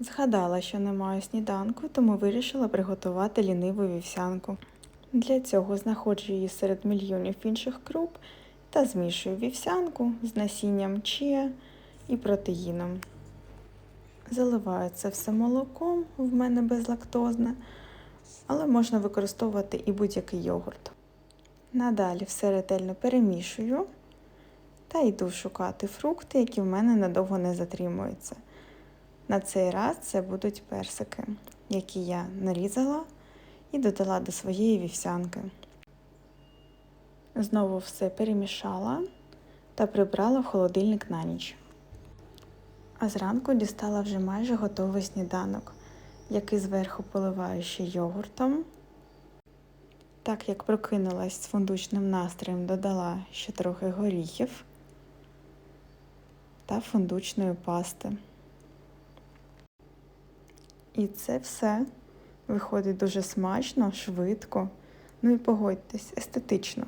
Згадала, що не маю сніданку, тому вирішила приготувати ліниву вівсянку. Для цього знаходжу її серед мільйонів інших круп та змішую вівсянку з насінням чия і протеїном. Заливаю це все молоком, в мене безлактозне, але можна використовувати і будь-який йогурт. Надалі все ретельно перемішую та йду шукати фрукти, які в мене надовго не затримуються. На цей раз це будуть персики, які я нарізала і додала до своєї вівсянки. Знову все перемішала та прибрала в холодильник на ніч. А зранку дістала вже майже готовий сніданок, який зверху поливаю ще йогуртом. Так як прокинулась з фундучним настроєм, додала ще трохи горіхів та фундучної пасти. І це все виходить дуже смачно, швидко, ну і погодьтесь, естетично.